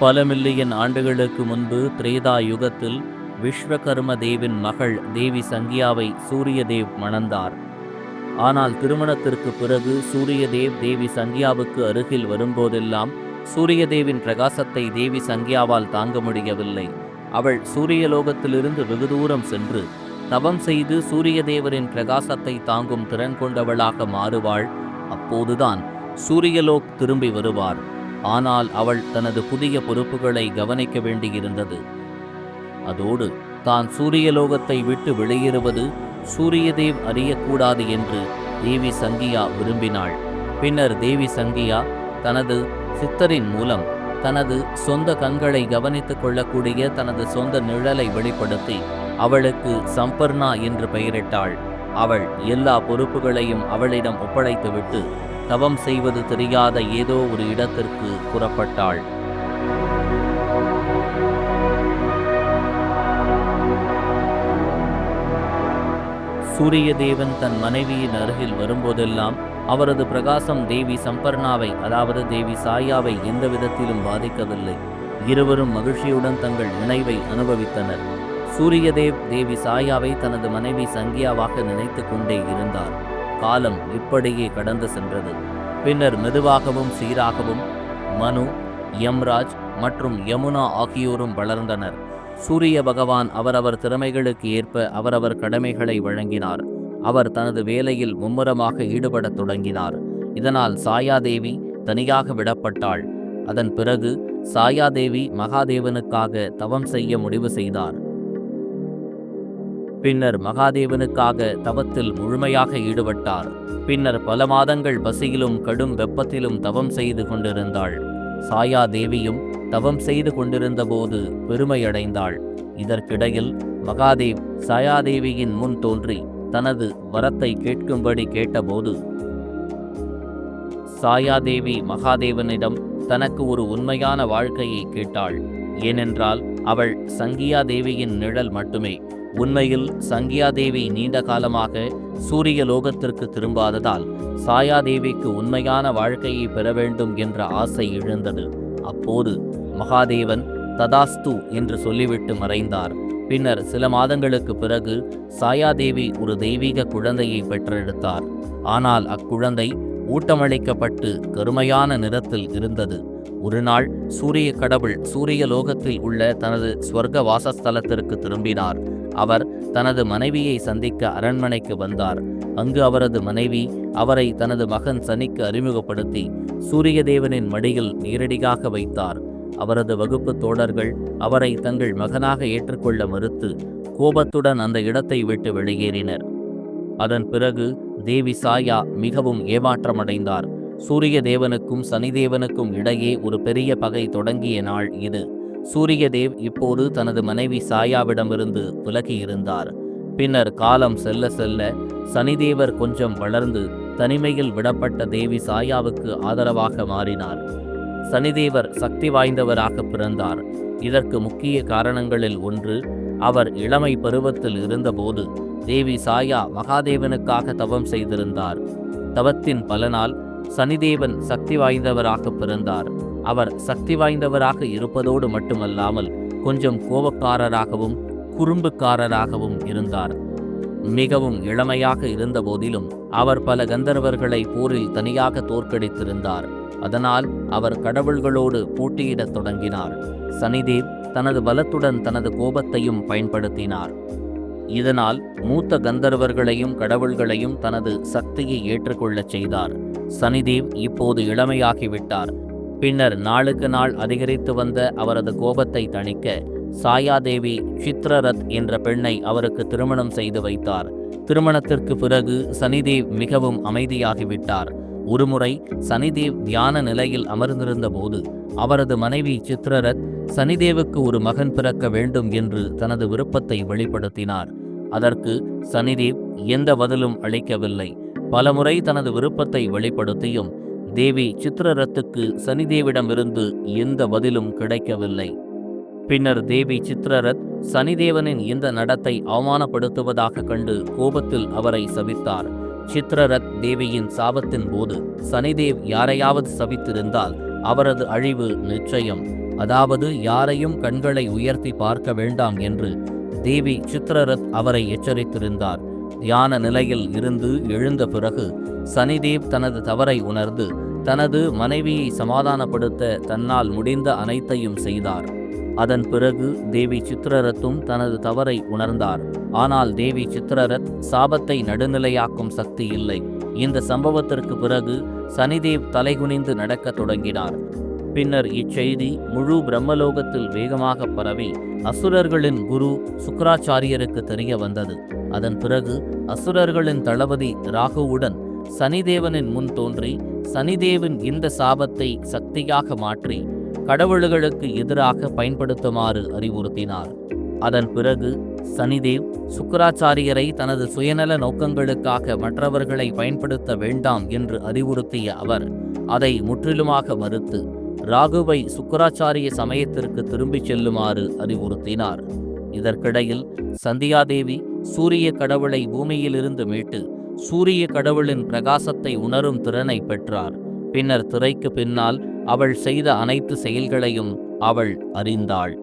பல மில்லியன் ஆண்டுகளுக்கு முன்பு திரேதா யுகத்தில் விஸ்வகர்ம தேவின் மகள் தேவி சங்கியாவை சூரியதேவ் மணந்தார். ஆனால் திருமணத்திற்கு பிறகு சூரியதேவ் தேவி சங்கியாவுக்கு அருகில் வரும்போதெல்லாம் சூரியதேவின் பிரகாசத்தை தேவி சங்கியாவால் தாங்க முடியவில்லை. அவள் சூரியலோகத்திலிருந்து வெகு தூரம் சென்று தவம் செய்து சூரியதேவரின் பிரகாசத்தை தாங்கும் திறன் கொண்டவளாக மாறுவாள். அப்போதுதான் சூரியலோக் திரும்பி வருவார். ஆனால் அவள் தனது புதிய பொறுப்புகளை கவனிக்க வேண்டியிருந்தது. அதோடு தான் சூரியலோகத்தை விட்டு வெளியேறுவது சூரியதேவ் அறியக்கூடாது என்று தேவி சங்கியா விரும்பினாள். பின்னர் தேவி சங்கியா தனது சித்தரின் மூலம் தனது சொந்த கண்களை கவனித்துக் கொள்ளக்கூடிய தனது சொந்த நிழலை வெளிப்படுத்தி அவளுக்கு சம்பர்ணா என்று பெயரிட்டாள். அவள் எல்லா பொறுப்புகளையும் அவளிடம் ஒப்படைத்துவிட்டு தவம் செய்வது தெரியாத ஏதோ ஒரு இடத்திற்கு புறப்பட்டாள். சூரியதேவன் தன் மனைவியின் அருகில் வரும்போதெல்லாம் அவரது பிரகாசம் தேவி சம்பர்ணாவை அதாவது தேவி சாயாவை எந்த விதத்திலும் பாதிக்கவில்லை. இருவரும் மகிழ்ச்சியுடன் தங்கள் நினைவை அனுபவித்தனர். சூரியதேவ் தேவி சாயாவை தனது மனைவி சங்கியாவாக நினைத்து கொண்டே இருந்தார். காலம் இப்படியே கடந்து சென்றது. பின்னர் மெதுவாகவும் சீராகவும் மனு யம்ராஜ் மற்றும் யமுனா ஆகியோரும் வளர்ந்தனர். சூரிய பகவான் அவரவர் திறமைகளுக்கு ஏற்ப அவரவர் கடமைகளை வழங்கினார். அவர் தனது வேலையில் மும்முரமாக ஈடுபடத் தொடங்கினார். இதனால் சாயாதேவி தனியாக விடப்பட்டாள். அதன் பிறகு சாயாதேவி மகாதேவனுக்காக தவம் செய்ய முடிவு செய்தார். பின்னர் மகாதேவனுக்காக தவத்தில் முழுமையாக ஈடுபட்டார். பின்னர் பல மாதங்கள் பசியிலும் கடும் வெப்பத்திலும் தவம் செய்து கொண்டிருந்தாள். சாயா தேவியும் தவம் செய்து கொண்டிருந்தபோது பெருமையடைந்தாள். இதற்கிடையில் மகாதேவ் சாயாதேவியின் முன் தோன்றி தனது வரத்தை கேட்கும்படி கேட்டபோது சாயாதேவி மகாதேவனிடம் தனக்கு ஒரு உண்மையான வாழ்க்கையை கேட்டாள். ஏனென்றால் அவள் சங்கியா தேவியின் நிழல் மட்டுமே. உண்மையில் சங்கியாதேவி நீண்ட காலமாக சூரிய லோகத்திற்கு திரும்பாததால் சாயாதேவிக்கு உண்மையான வாழ்க்கையை பெற வேண்டும் என்ற ஆசை எழுந்தது. அப்போது மகாதேவன் ததாஸ்து என்று சொல்லிவிட்டு மறைந்தார். பின்னர் சில மாதங்களுக்கு பிறகு சாயாதேவி ஒரு தெய்வீக குழந்தையை பெற்றெடுத்தார். ஆனால் அக்குழந்தை ஊட்டமளிக்கப்பட்டு கருமையான நிறத்தில் இருந்தது. ஒரு நாள் சூரிய கடவுள் சூரிய லோகத்தில் உள்ள தனது ஸ்வர்க வாசஸ்தலத்திற்கு திரும்பினார். அவர் தனது மனைவியை சந்திக்க அரண்மனைக்கு வந்தார். அங்கு அவரது மனைவி அவரை தனது மகன் சனிக்கு அறிமுகப்படுத்தி சூரியதேவனின் மடியில் நேரடியாக வைத்தார். அவரது வகுப்பு தோழர்கள் அவரை தங்கள் மகனாக ஏற்றுக்கொள்ள மறுத்து கோபத்துடன் அந்த இடத்தை விட்டு வெளியேறினர். அதன் பிறகு தேவி சாயா மிகவும் ஏமாற்றமடைந்தார். சூரிய தேவனுக்கும் சனிதேவனுக்கும் இடையே ஒரு பெரிய பகை தொடங்கிய நாள் இது. சூரியதேவ் இப்போது தனது மனைவி சாயாவிடமிருந்து விலகி இருந்தார் பின்னர் காலம் செல்ல செல்ல சனிதேவர் கொஞ்சம் வளர்ந்து தனிமையில் விடப்பட்ட தேவி சாயாவுக்கு ஆதரவாக மாறினார். சனிதேவர் சக்தி வாய்ந்தவராக பிறந்தார். இதற்கு முக்கிய காரணங்களில் ஒன்று அவர் இளமை பருவத்தில் இருந்தபோது தேவி சாயா மகாதேவனுக்காக தவம் செய்திருந்தார். தவத்தின் பலனால் சனிதேவன் சக்தி வாய்ந்தவராக பிறந்தார். அவர் சக்தி வாய்ந்தவராக இருப்பதோடு மட்டுமல்லாமல் கொஞ்சம் கோபக்காரராகவும் குறும்புக்காரராகவும் இருந்தார். மிகவும் இளமையாக இருந்தபோதிலும் அவர் பல கந்தர்வர்களை போரில் தனியாக தோற்கடித்திருந்தார். அதனால் அவர் கடவுள்களோடு போட்டியிடத் தொடங்கினார். சனிதேவ் தனது பலத்துடன் தனது கோபத்தையும் பயன்படுத்தினார். இதனால் மூத்த கந்தர்வர்களையும் கடவுள்களையும் தனது சக்தியை ஏற்றுக்கொள்ளச் செய்தார். சனிதேவ் இப்போது இளமையாகிவிட்டார். பின்னர் நாளுக்கு நாள் அதிகரித்து வந்த அவரது கோபத்தை தணிக்க சாயாதேவி சித்ரரத் என்ற பெண்ணை அவருக்கு திருமணம் செய்து வைத்தார். திருமணத்திற்கு பிறகு சனிதேவ் மிகவும் அமைதியாகிவிட்டார். ஒருமுறை சனிதேவ் தியான நிலையில் அமர்ந்திருந்த போது அவரது மனைவி சித்ரரத் சனிதேவுக்கு ஒரு மகன் பிறக்க வேண்டும் என்று தனது விருப்பத்தை வெளிப்படுத்தினார். அதற்கு சனிதேவ் எந்த பதிலும் அளிக்கவில்லை. பலமுறை தனது விருப்பத்தை வெளிப்படுத்தியும் தேவி சித்ரரத்துக்கு சனிதேவிடமிருந்து எந்த பதிலும் கிடைக்கவில்லை. பின்னர் தேவி சித்ரரத் சனிதேவனின் இந்த நடத்தை அவமானப்படுத்துவதாக கண்டு கோபத்தில் அவரை சபித்தார். சித்திரரத் தேவியின் சாபத்தின் போது சனிதேவ் யாரையாவது சபித்திருந்தால் அவரது அழிவு நிச்சயம். அதாவது யாரையும் கண்களை உயர்த்தி பார்க்க வேண்டாம் என்று தேவி சித்திரரத் அவரை எச்சரித்திருந்தார். தியான நிலையில் இருந்து எழுந்த பிறகு சனிதேவ் தனது தவறை உணர்ந்து தனது மனைவியை சமாதானப்படுத்த தன்னால் முடிந்த அனைத்தையும் செய்தார். அதன் பிறகு தேவி சித்ரரத்தும் தனது தவறை உணர்ந்தார். ஆனால் தேவி சித்ரரத் சாபத்தை நடுநிலையாக்கும் சக்தி இல்லை. இந்த சம்பவத்திற்கு பிறகு சனிதேவ் தலைகுனிந்து நடக்கத் தொடங்கினார். பின்னர் இச்செய்தி முழு பிரம்மலோகத்தில் வேகமாக பரவி அசுரர்களின் குரு சுக்கராச்சாரியருக்கு தெரிய வந்தது. அதன் பிறகு அசுரர்களின் தளபதி ராகுவுடன் சனிதேவனின் முன் தோன்றி சனிதேவன் இந்த சாபத்தை சக்தியாக மாற்றி கடவுள்களுக்கு எதிராக பயன்படுத்துமாறு அறிவுறுத்தினார். அதன் பிறகு சனிதேவ் சுக்கராச்சாரியரை தனது சுயநல நோக்கங்களுக்காக மற்றவர்களை பயன்படுத்த வேண்டாம் என்று அறிவுறுத்திய அவர் அதை முற்றிலுமாக மறுத்து ராகுவை சுக்கராச்சாரிய சமயத்திற்கு திரும்பிச் செல்லுமாறு அறிவுறுத்தினார். இதற்கிடையில் சந்தியாதேவி சூரிய கடவுளை பூமியிலிருந்து மீட்டு சூரிய கடவுளின் பிரகாசத்தை உணரும் திறனை பெற்றார். பின்னர் திரைக்கு பின்னால் அவள் செய்த அனைத்து செயல்களையும் அவள் அறிந்தாள்.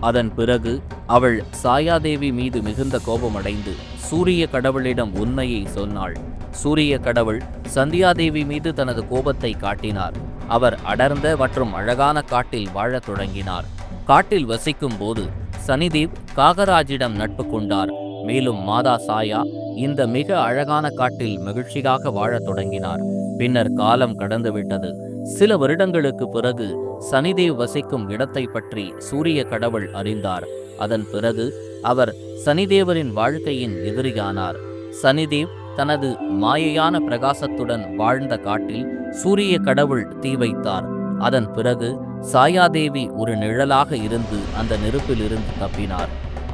அதன் பிறகு அவள் சாயாதேவி மீது மிகுந்த கோபமடைந்து சூரிய கடவுளிடம் உண்மையை சொன்னாள். சூரிய கடவுள் சந்தியாதேவி மீது தனது கோபத்தை காட்டினார். அவர் அடர்ந்த மற்றும் அழகான காட்டில் வாழத் தொடங்கினார். காட்டில் வசிக்கும் போது சனிதேவ் காகராஜிடம் நட்பு கொண்டார். மேலும் மாதா சாயா இந்த மிக அழகான காட்டில் மகிழ்ச்சியாக வாழத் தொடங்கினார். பின்னர் காலம் கடந்துவிட்டது. சில வருடங்களுக்கு பிறகு சனிதேவ் வசிக்கும் இடத்தை பற்றி சூரிய கடவுள் அறிந்தார். அதன் பிறகு அவர் சனிதேவரின் வாழ்க்கையின் எதிரியானார். சனிதேவ் தனது மாயையான பிரகாசத்துடன் வாழ்ந்த காட்டில் சூரிய கடவுள் தீ வைத்தார். அதன் பிறகு சாயாதேவி ஒரு நிழலாக இருந்து அந்த நெருப்பிலிருந்து தப்பினார்.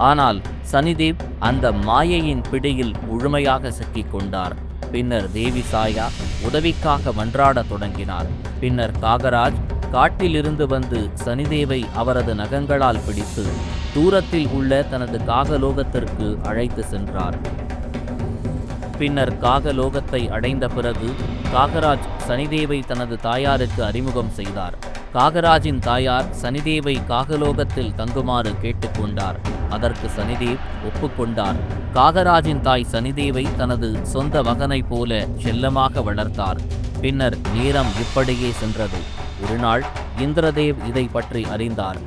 ஆனால் சனிதேவ் அந்த மாயையின் பிடியில் முழுமையாக சிக்கிக் கொண்டார் பின்னர் தேவி சாயா உதவிக்காக மன்றாடத் தொடங்கினார். பின்னர் காகராஜ் காட்டிலிருந்து வந்து சனிதேவை அவரது நகங்களால் பிடித்து தூரத்தில் உள்ள தனது காகலோகத்திற்கு அழைத்து சென்றார். பின்னர் காகலோகத்தை அடைந்த பிறகு காகராஜ் சனிதேவை தனது தாயாருக்கு அறிமுகம் செய்தார். காகராஜின் தாயார் சனிதேவை காகலோகத்தில் தங்குமாறு கேட்டுக்கொண்டார் அதற்கு சனிதேவ் ஒப்புக்கொண்டார் காகராஜின் தாய் சனிதேவை தனது சொந்த மகனைப் போல செல்லமாக வளர்த்தார். பின்னர் நேரம் இப்படியே சென்றது. ஒருநாள் இந்திரதேவ் இதை பற்றி அறிந்தார்.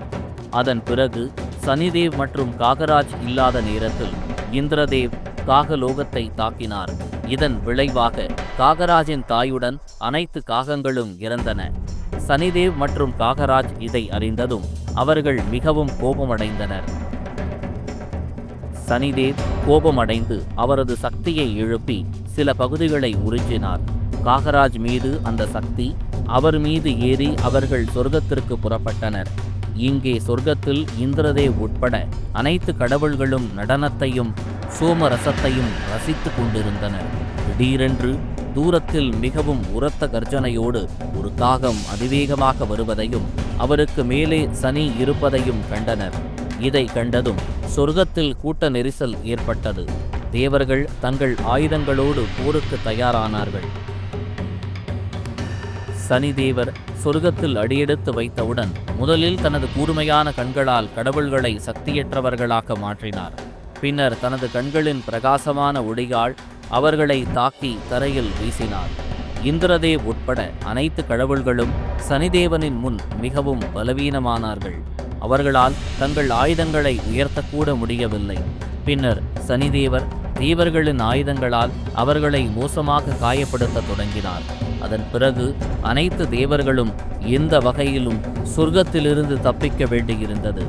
அதன் பிறகு சனிதேவ் மற்றும் காகராஜ் இல்லாத நேரத்தில் இந்திரதேவ் காகலோகத்தை தாக்கினார். இதன் விளைவாக காகராஜின் தாயுடன் அனைத்து காகங்களும் இறந்தன. சனிதேவ் மற்றும் காகராஜ் இதை அறிந்ததும் அவர்கள் மிகவும் கோபமடைந்தனர். சனிதேவ் கோபமடைந்து அவரது சக்தியை எழுப்பி சில பகுதிகளை உறிஞ்சினார். காகராஜ் மீது அந்த சக்தி அவர் மீது ஏறி அவர்கள் சொர்க்கத்திற்கு புறப்பட்டனர். இங்கே சொர்க்கத்தில் இந்திரதேவ் உட்பட அனைத்து கடவுள்களும் நடனத்தையும் சோமரசத்தையும் ரசித்துக் கொண்டிருந்தனர். திடீரென்று தூரத்தில் மிகவும் உரத்த கர்ஜனையோடு ஒரு காகம் அதிவேகமாக வருவதையும் அவருக்கு மேலே சனி இருப்பதையும் கண்டனர். இதை கண்டதும் சொர்க்கத்தில் கூட்ட நெரிசல் ஏற்பட்டது. தேவர்கள் தங்கள் ஆயுதங்களோடு போருக்கு தயாரானார்கள். சனிதேவர் சொர்க்கத்தில் அடியெடுத்து வைத்தவுடன் முதலில் தனது கூர்மையான கண்களால் கடவுள்களை சக்தியற்றவர்களாக மாற்றினார். பின்னர் தனது கண்களின் பிரகாசமான ஒளியால் அவர்களை தாக்கி தரையில் வீசினார். இந்திரதேவ் உட்பட அனைத்து கடவுள்களும் சனிதேவனின் முன் மிகவும் பலவீனமானார்கள். அவர்களால் தங்கள் ஆயுதங்களை உயர்த்தக்கூட முடியவில்லை. பின்னர் சனிதேவர் தேவர்களின் ஆயுதங்களால் அவர்களை மோசமாக காயப்படுத்த தொடங்கினார். அதன் பிறகு அனைத்து தேவர்களும் எந்த வகையிலும் சொர்க்கத்திலிருந்து தப்பிக்க வேண்டியிருந்தது.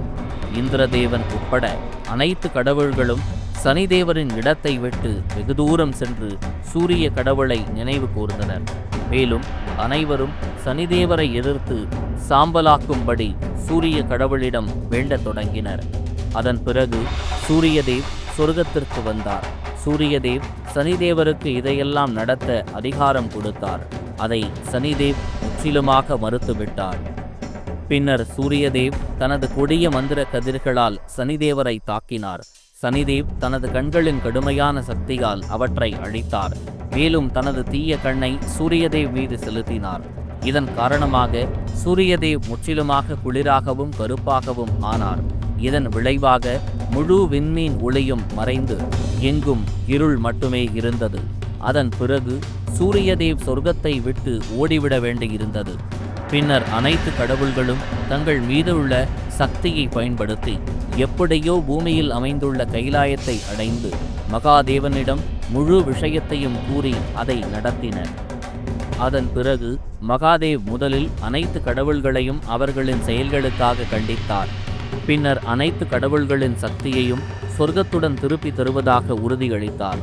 இந்திரதேவன் உட்பட அனைத்து கடவுள்களும் சனிதேவரின் இடத்தை விட்டு வெகு தூரம் சென்று சூரிய கடவுளை நினைவு கூர்ந்தனர். மேலும் அனைவரும் சனிதேவரை எதிர்த்து சாம்பலாக்கும்படி சூரிய கடவுளிடம் வேண்டத் தொடங்கினர். அதன் பிறகு சூரியதேவ் சொர்க்கத்திற்கு வந்தார். சூரியதேவ் சனிதேவருக்கு இதையெல்லாம் நடத்த அதிகாரம் கொடுத்தார். அதை சனிதேவ் முற்றிலுமாக மறுத்துவிட்டார். பின்னர் சூரியதேவ் தனது கொடிய மந்திர கதிர்களால் சனிதேவரை தாக்கினார். சனிதேவ் தனது கண்களின் கடுமையான சக்தியால் அவற்றை அழித்தார். மேலும் தனது தீய கண்ணை சூரியதேவ் மீது செலுத்தினார். இதன் காரணமாக சூரியதேவ் முற்றிலுமாக குளிராகவும் கருப்பாகவும் ஆனார். இதன் விளைவாக முழு விண்மீன் ஒளியும் மறைந்து எங்கும் இருள் மட்டுமே இருந்தது. அதன் பிறகு சூரியதேவ் சொர்க்கத்தை விட்டு ஓடிவிட வேண்டியிருந்தது. பின்னர் அனைத்து கடவுள்களும் தங்கள் மீதுள்ள சக்தியை பயன்படுத்தி எப்படியோ பூமியில் அமைந்துள்ள கைலாயத்தை அடைந்து மகாதேவனிடம் முழு விஷயத்தையும் கூறி அதை நடத்தினர். அதன் பிறகு மகாதேவ் முதலில் அனைத்து கடவுள்களையும் அவர்களின் செயல்களுக்காக கண்டித்தார். பின்னர் அனைத்து கடவுள்களின் சக்தியையும் சொர்க்கத்துடன் திருப்பி தருவதாக உறுதியளித்தார்.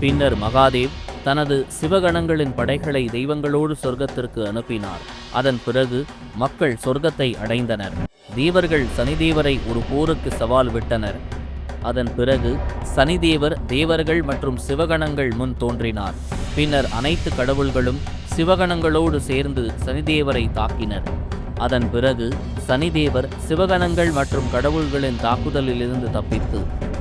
பின்னர் மகாதேவ் தனது சிவகணங்களின் படைகளை தெய்வங்களோடு சொர்க்கத்திற்கு அனுப்பினார். அதன் பிறகு மக்கள் சொர்க்கத்தை அடைந்தனர். தேவர்கள் சனிதேவரை ஒரு போருக்கு சவால் விட்டனர். அதன் பிறகு சனிதேவர் தேவர்கள் மற்றும் சிவகணங்கள் முன் தோன்றினார். பின்னர் அனைத்து கடவுள்களும் சிவகணங்களோடு சேர்ந்து சனிதேவரை தாக்கினர். அதன் பிறகு சனிதேவர் சிவகணங்கள் மற்றும் கடவுள்களின் தாக்குதலிலிருந்து தப்பித்து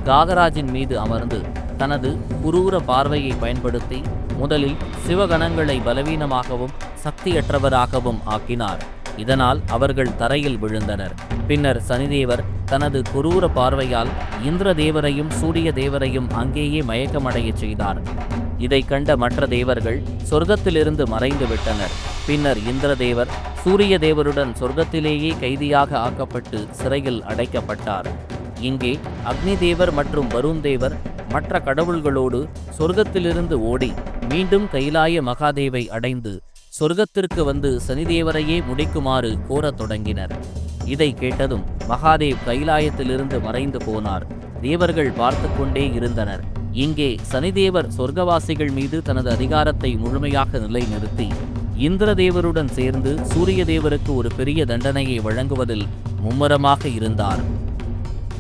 காகராஜின் மீது அமர்ந்து தனது குரூர பார்வையை பயன்படுத்தி முதலில் சிவகணங்களை பலவீனமாகவும் சக்தியற்றவராகவும் ஆக்கினார். இதனால் அவர்கள் தரையில் விழுந்தனர். பின்னர் சனிதேவர் தனது குரூர பார்வையால் இந்திர தேவரையும் சூரிய தேவரையும் அங்கேயே மயக்கமடையச் செய்தார். இதை கண்ட மற்ற தேவர்கள் சொர்க்கத்திலிருந்து மறைந்து விட்டனர். பின்னர் இந்திரதேவர் சூரிய தேவருடன் சொர்க்கத்திலேயே கைதியாக ஆக்கப்பட்டு சிறையில் அடைக்கப்பட்டார். இங்கே அக்னி தேவர் மற்றும் வருண் தேவர் மற்ற கடவுள்களோடு சொர்க்கத்திலிருந்து ஓடி மீண்டும் கைலாய மகாதேவை அடைந்து சொர்க்கத்திற்கு வந்து சனிதேவரையே முடிக்குமாறு கோரத் தொடங்கினர். இதை கேட்டதும் மகாதேவ் கைலாயத்திலிருந்து மறைந்து போனார். தேவர்கள் பார்த்து கொண்டே இருந்தனர். இங்கே சனிதேவர் சொர்க்கவாசிகள் மீது தனது அதிகாரத்தை முழுமையாக நிலைநிறுத்தி இந்திரதேவருடன் சேர்ந்து சூரிய தேவருக்கு ஒரு பெரிய தண்டனையை வழங்குவதில் மும்முரமாக இருந்தார்.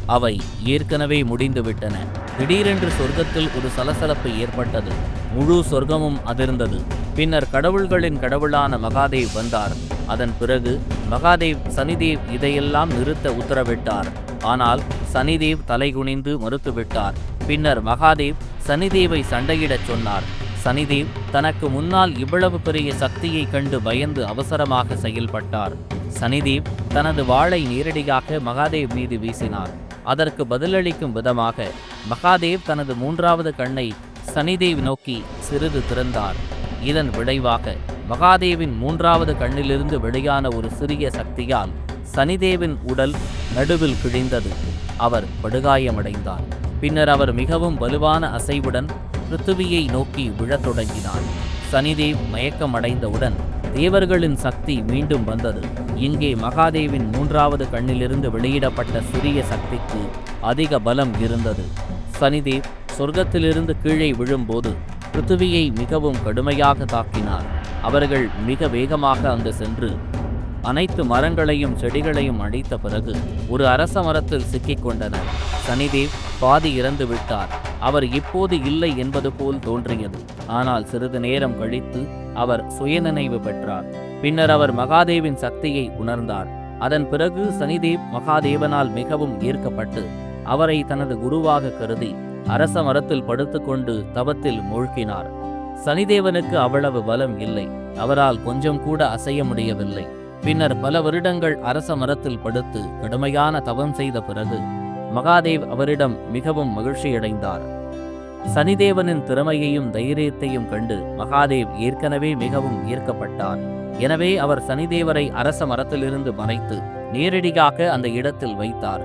அவை ஏற்கனவே முடிந்துவிட்டன. திடீரென்று சொர்க்கத்தில் ஒரு சலசலப்பு ஏற்பட்டது. முழு சொர்க்கமும் அதிர்ந்தது. பின்னர் கடவுள்களின் கடவுளான மகாதேவ் வந்தார். அதன் பிறகு மகாதேவ் சனிதேவ் இதையெல்லாம் நிறுத்த உத்தரவிட்டார். ஆனால் சனிதேவ் தலைகுனிந்து மறுத்துவிட்டார். பின்னர் மகாதேவ் சனிதேவை சண்டையிடச் சொன்னார். சனிதேவ் தனக்கு முன்னால் இவ்வளவு பெரிய சக்தியை கண்டு பயந்து அவசரமாக செயல்பட்டார். சனிதேவ் தனது வாளை நேரடியாக மகாதேவ் மீது வீசினார். அதற்கு பதிலளிக்கும் விதமாக மகாதேவ் தனது மூன்றாவது கண்ணை சனிதேவ் நோக்கி சிறிது திறந்தார். இதன் விளைவாக மகாதேவின் மூன்றாவது கண்ணிலிருந்து வெளியான ஒரு சிறிய சக்தியால் சனிதேவின் உடல் நடுவில் கிழிந்தது. அவர் படுகாயமடைந்தார். பின்னர் அவர் மிகவும் வலுவான அசைவுடன் பிருத்திவியை நோக்கி விழத் தொடங்கினார். சனிதேவ் மயக்கமடைந்தவுடன் தேவர்களின் சக்தி மீண்டும் வந்தது. இங்கே மகாதேவின் மூன்றாவது கண்ணிலிருந்து வெளியிடப்பட்ட சிறிய சக்திக்கு அதிக பலம் இருந்தது. சனிதேவ் சொர்க்கத்திலிருந்து கீழே விழும்போது பிருத்திவியை மிகவும் கடுமையாக தாக்கினார். அவர்கள் மிக வேகமாக அங்கு சென்று அனைத்து மரங்களையும் செடிகளையும் அழித்த பிறகு ஒரு அரச மரத்தில் சிக்கிக் கொண்டனர். சனிதேவ் பாதி இறந்து விட்டார். அவர் இப்போது இல்லை என்பது போல் தோன்றியது. ஆனால் சிறிது நேரம் கழித்து அவர் சுயநினைவு பெற்றார். பின்னர் அவர் மகாதேவின் சக்தியை உணர்ந்தார். அதன் பிறகு சனிதேவ் மகாதேவனால் மிகவும் ஈர்க்கப்பட்டு அவரை தனது குருவாக கருதி அரச மரத்தில் படுத்துக்கொண்டு தவத்தில் மூழ்கினார். சனிதேவனுக்கு அவ்வளவு பலம் இல்லை. அவரால் கொஞ்சம் கூட அசைய முடியவில்லை. பின்னர் பல வருடங்கள் அரச மரத்தில் படுத்து கடுமையான தவம் செய்த பிறகு மகாதேவ் அவரிடம் மிகவும் மகிழ்ச்சியடைந்தார். சனிதேவனின் திறமையையும் தைரியத்தையும் கண்டு மகாதேவ் ஏற்கனவே மிகவும் ஈர்க்கப்பட்டார். எனவே அவர் சனிதேவரை அரச மரத்திலிருந்து மறைத்து நேரடியாக அந்த இடத்தில் வைத்தார்.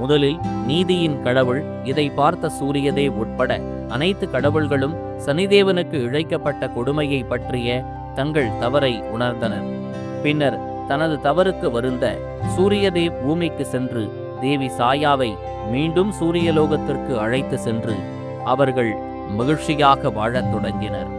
முதலில் நீதியின் கடவுள் இதை பார்த்த சூரியதே உட்பட அனைத்து கடவுள்களும் சனிதேவனுக்கு இழைக்கப்பட்ட கொடுமையை பற்றிய தங்கள் தவறை உணர்ந்தனர். பின்னர் தனது தவறுக்கு வருந்த சூரியதேவ் பூமிக்கு சென்று தேவி சாயாவை மீண்டும் சூரியலோகத்திற்கு அழைத்து சென்று அவர்கள் மகிழ்ச்சியாக வாழத் தொடங்கினர்.